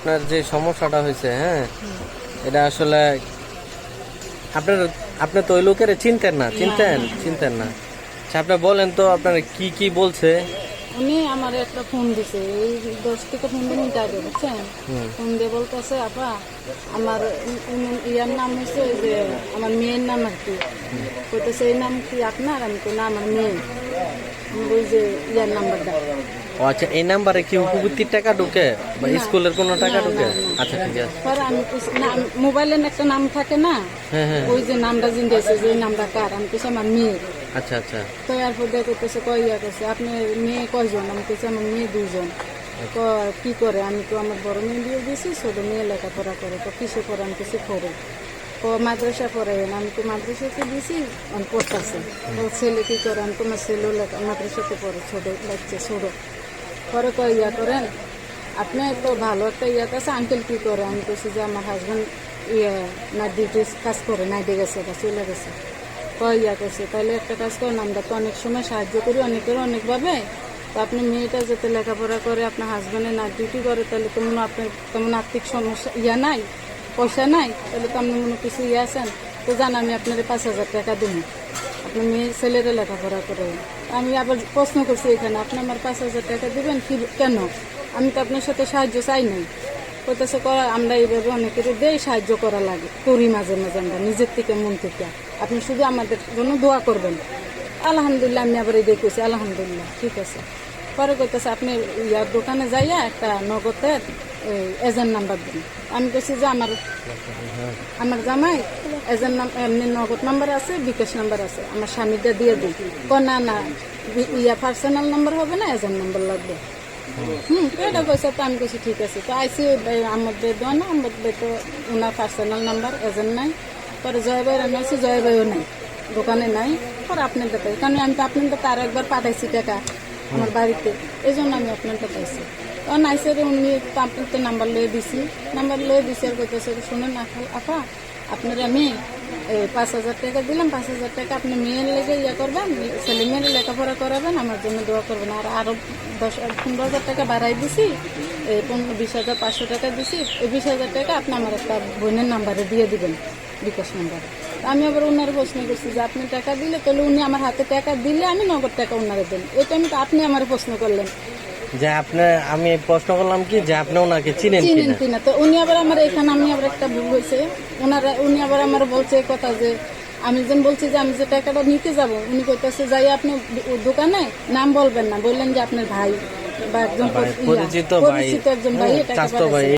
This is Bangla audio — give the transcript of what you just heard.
আপনার যে সমস্যাটা হয়েছে হ্যাঁ? এটা আসলে আপনার আপনি তো ওই লোকের চিনতেন না চিনতেন চিনতেন না। আচ্ছা আপনি বলেন তো আপনার কি কি বলছে? উনি আমার একটা ফোন দিছে এই দশ থেকে পনেরো মিনিট আগে বুঝছেন? ফোন দিয়ে বলতেছে আপা আমার ইয়ার নাম হচ্ছে যে আমার মেয়ের নাম আর কি। কইতেছে এই নাম কি আপনার? আমি তো না আমার মেয়ে। ওই যে ইয়ার নাম্বারটা। ও আচ্ছা এই নাম্বারে কি উপবৃত্তির টাকা ঢুকে? বা স্কুলের কোনো টাকা ঢুকে। আচ্ছা ঠিক আছে। পরে আমি না মোবাইলের একটা নাম থাকে না? হ্যাঁ হ্যাঁ। ওই যে নামটা জিন দিয়েছে যে নামটা কার? আমি কইছি আমার মেয়ে আচ্ছা আচ্ছা। তো এরপর দিয়ে করতেছে কয় ইয়া করছে আপনার মেয়ে কয়জন? আমি কইছি আমার মেয়ে দুইজন। তো কি করে? আমি তো আমার বড় মেয়ে দিয়ে দিয়েছি ছোট মেয়ে লেখাপড়া করে তো কিসে করে? আমি কিছু করে তো মাদ্রাসা পড়ে, আমি তো মাদ্রাসাতে দিয়েছি পড়তেছে। তো ছেলে কী করে? আমি তোমার ছেলেও লেখা মাদ্রাসাতে পড়ে, ছোট লাগছে ছোট। পরে কয়, ইয়া করেন, আপনি তো ভালো একটা ইয়াত আছে আঙ্কেল কী করে? আমি কইছি যে, আমার হাজব্যান্ড ইয়ে না ডিউটি কাজ করে নাইটে গেছে বা চলে গেছে। কয়, ইয়া করছে তাহলে একটা কাজ করেন, আমরা তো অনেক সময় সাহায্য করি, অনেকের অনেকভাবে। তো আপনি মেয়েটা যাতে লেখাপড়া করে, আপনার হাজব্যান্ডের নাইট ডিউটি করে, তাহলে তেমন আপনার তেমন আর্থিক সমস্যা, ইয়া নাই? পয়সা নাই, তাহলে তো আপনি মনে কিছু ইয়ে আছেন। তো জান, আমি আপনার পাঁচ হাজার টাকা দেবো। আপনি মেয়ে, ছেলেরা লেখাপড়া করে। আমি আবার প্রশ্ন করছি এখানে, আপনি আমার পাঁচ হাজার টাকা দেবেন কি, কেন? আমি তো আপনার সাথে সাহায্য চাই নাই। কইতেছে করা আমরা এইভাবে অনেকের দেই, সাহায্য করা লাগে। করি মাঝে মাঝে আমরা, নিজের থেকে, মন থেকে। আপনি শুধু আমাদের জন্য দোয়া করবেন। আলহামদুলিল্লাহ, আমি আবার এই দেখেছি আলহামদুলিল্লাহ, ঠিক আছে। পরে কইতেছে, আপনি ইয়ার দোকানে যাইয়া একটা নগদের এজেন্ট নাম্বার দিন আমি কইছি যে আমার আমার জামাই এজেন্ট নাম এমনি নগদ নাম্বার আছে বিকাশ নাম্বার আছে আমার স্বামীটা দিয়ে দিই ক না না ইয়া পার্সোনাল নাম্বার হবে না এজেন্ট নাম্বার লাগবে হুম এটা পয়সা তো আমি কইছি ঠিক আছে তো আইসি আমাদের দেওয়া না আমাদের তো ওনার পার্সোনাল নাম্বার এজেন্ট নাই পরে জয় ভাইয়ের আমি আছি জয় ভাইও নাই দোকানে নাই পরে আপনাদের পাই কারণ আমি তো আপনাদের তার একবার পাঠাইছি টাকা আমার বাড়িতে এই জন্য আমি আপনাদের পাইছি তখন আইসে রে, উনি তো নাম্বার লয়ে দিছি। নাম্বার লয়ে দিছি আর কইতেছে, শুনেন আফা আফা আপনার আমি পাঁচ হাজার টাকা দিলাম, পাঁচ হাজার টাকা আপনি মেয়ের লেগে ইয়ে করবেন, ছেলে মেয়ের লেখাপড়া করাবেন, আমার জন্য দোয়া করবেন। আর আরও দশ, পনেরো হাজার টাকা বাড়াই দিছি পনেরো, বিশ হাজার, পাঁচশো টাকা দিছি, এই বিশ হাজার টাকা আপনি আমার একটা বোনের নাম্বারে দিয়ে দিবেন, বিকাশ নাম্বারে। আমি আবার ওনার প্রশ্ন করছি যে, আপনি টাকা দিলে, তাহলে উনি আমার হাতে টাকা দিলে আমি নগদ টাকা ওনারে দেন। এটা আমি আপনি আমার প্রশ্ন করলেন যে আপনি আমি প্রশ্ন করলাম কি যে আপনি ওনাকে চিনেন চিনেন কিনা? তো উনি আবার আমার এখানে আমি আবার একটা ভুল হয়েছে। ওনারা উনি আবার আমার বলছে কথা যে আমি যেন বলছি যে আমি যে টাকাটা নিতে যাব উনি কইতেছে যাই আপনি দোকানে নাম বলবেন না। বললেন যে আপনার ভাই বা একজন ভাই, পরিচিত ভাই পরিচিত একজন ভাই।